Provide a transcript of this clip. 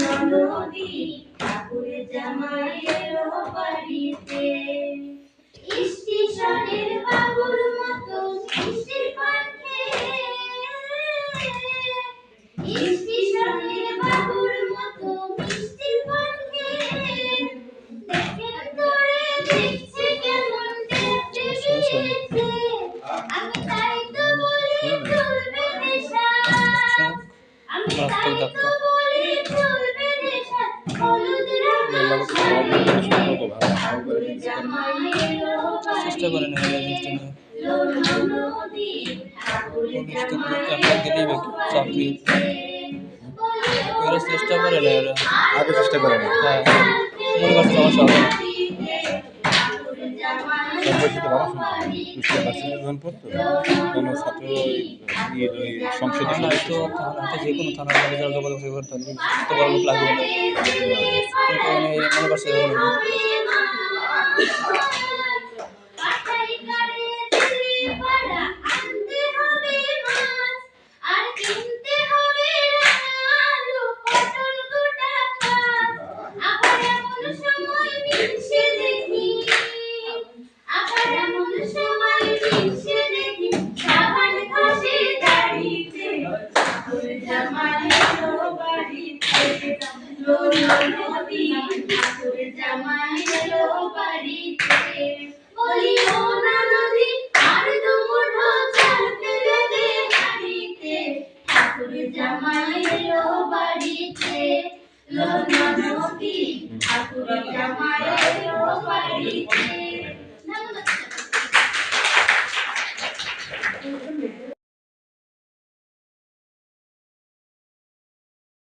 লো ঠাকুর জামাইয়ের বাড়িতে। স্টেশনের বাবুর মতো মিষ্টির কণ্ঠে স্টেশনের বাবুর মতো মিষ্টির কণ্ঠে দেখেন তোরে দেখছে কেমন দেখতে আমি তাই তো বলি চলবে নেশা। আমি তাই তো চেষ্টা করেন হয়ে যাবে মিষ্টি নিয়ে একটা গেলেই বাকি চাকরি চেষ্টা করে না এরা আগে চেষ্টা করে না হ্যাঁ। মনে করছে সমস্যা হবে না সরকারি ভালো কুষ্টিয়া ভার্সিটি যখন পড়তো তখন ছাত্র ওই ইয়ের ওই সংসদে থানা থানাতে যে কোনো থানার যোগাযোগ করতে হবে তো বড় লাগবে না। কিন্তু মানে মনে করছে জামাইয়ের বাড়িতে নদী আর দু মুঠো চাল বাড়িতে লো নদী ঠাকুর জামাইয়ের বাড়িতে।